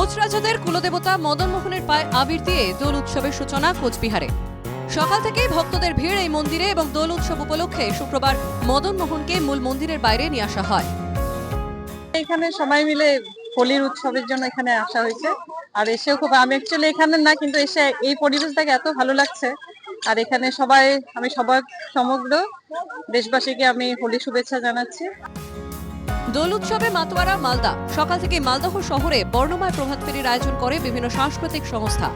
কোচরাজাদের কুলদেবতা মদন মোহনের পায়ে আবির দিয়ে দোল উৎসবের সূচনা কোচবিহারে। সকাল থেকেই ভক্তদের ভিড় এই মন্দিরে এবং দোল উৎসব উপলক্ষে শুক্রবার মদন মোহনকে মূল মন্দিরের বাইরে নিয়ে আসা হয়। এখানে সবাই মিলে হোলির উৎসবের জন্য এখানে আসা হয়েছে। আর এসেও খুব, আমি অ্যাকচুয়ালি এখানে না, কিন্তু এসে এই পরিবেশটাকে এত ভালো লাগছে। আর এখানে সবাই, আমি সবার সমগ্র দেশবাসীকে আমি হোলি শুভেচ্ছা জানাচ্ছি। দোল উৎসবে মাতোয়ারা, মালদা। সকাল থেকে মালদহ শহরে বর্ণময় প্রভাত ফেরির আয়োজন করে বিভিন্ন সাংস্কৃতিক সংস্থা।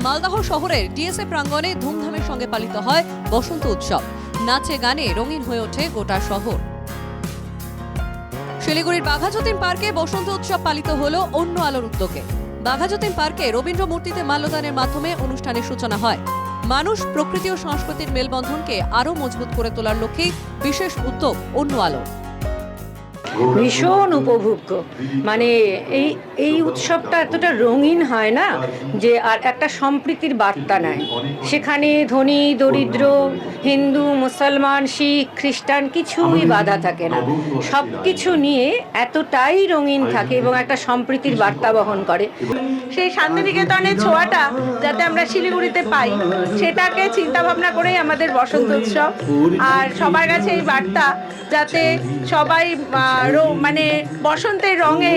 মালদহ শহরের ডিএসএ প্রাঙ্গণে ধুমধামের সঙ্গে পালিত হয় বসন্ত উৎসব। নাচে, গানে রঙিন হয়ে ওঠে গোটা শহর। শিলিগুড়ির বাঘাযতীন পার্কে বসন্ত উৎসব পালিত হল অন্য আলোর উদ্যোগে। বাঘাযতীন পার্কে রবীন্দ্র মূর্তিতে মাল্যদানের মাধ্যমে অনুষ্ঠানের সূচনা হয়। মানুষ, প্রকৃতি ও সংস্কৃতির মেলবন্ধনকে আরও মজবুত করে তোলার লক্ষ্যেই বিশেষ উদ্যোগ অন্য আলো। ভীষণ উপভোগ্য। মানে এই এই উৎসবটা এতটা রঙিন হয় না যে আর একটা সম্প্রীতির বার্তা নেয় সেখানে ধনী দরিদ্র হিন্দু মুসলমান শিখ খ্রিস্টান কিছুই বাধা থাকে না। সব কিছু নিয়ে এতটাই রঙিন থাকে এবং একটা সম্প্রীতির বার্তা বহন করে। সেই শান্তিনিকেতনের ছোঁয়াটা যাতে আমরা শিলিগুড়িতে পাই সেটাকে চিন্তা ভাবনা করেই আমাদের বসন্ত উৎসব। আর সবার কাছে এই বার্তা যাতে সবাই মানে বসন্তের রঙে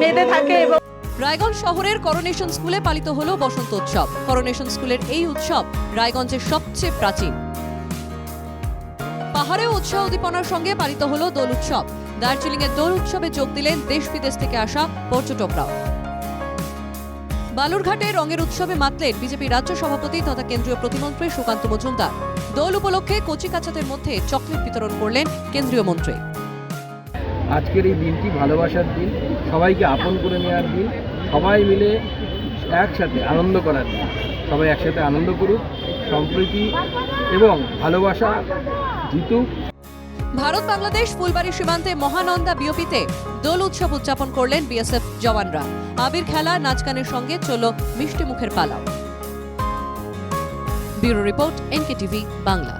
মেতে থাকে এবং রায়গঞ্জ শহরের করোনেশন স্কুলে পালিত হলো বসন্ত উৎসব। করোনেশন স্কুলের এই উৎসব রায়গঞ্জের সবচেয়ে প্রাচীন। পাহাড়েও উৎসাহ উদ্দীপনার সঙ্গে পালিত হলো দোল উৎসব। দার্জিলিং এর দোল উৎসবে যোগ দিলেন দেশ বিদেশ থেকে আসা পর্যটকরাও। বালুরঘাটে রঙের উৎসবে মাতলেন বিজেপি রাজ্য সভাপতি তথা কেন্দ্রীয় প্রতিমন্ত্রী সুকান্ত মজুমদার। দোল উপলক্ষে কচিকাচাদের মধ্যে চকলেট বিতরণ করলেন কেন্দ্রীয় মন্ত্রী। আজকের এই দিনটি ভালোবাসার দিন। সবাইকে আপন করে নেওয়ার দিন। সবাই মিলে একসাথে আনন্দ করার দিন। সবাই একসাথে আনন্দ করুক, সম্প্রীতি এবং ভালোবাসা জিতুক। ভারত বাংলাদেশ ফুলবাড়ি সীমান্তে মহানন্দা বিওপিতে দোল উৎসব উদযাপন করলেন বিএসএফ জওয়ানরা। আবির খেলা, নাচ গানের সঙ্গে চলল মিষ্টি মুখের পালা bureau report NK TV Bangla.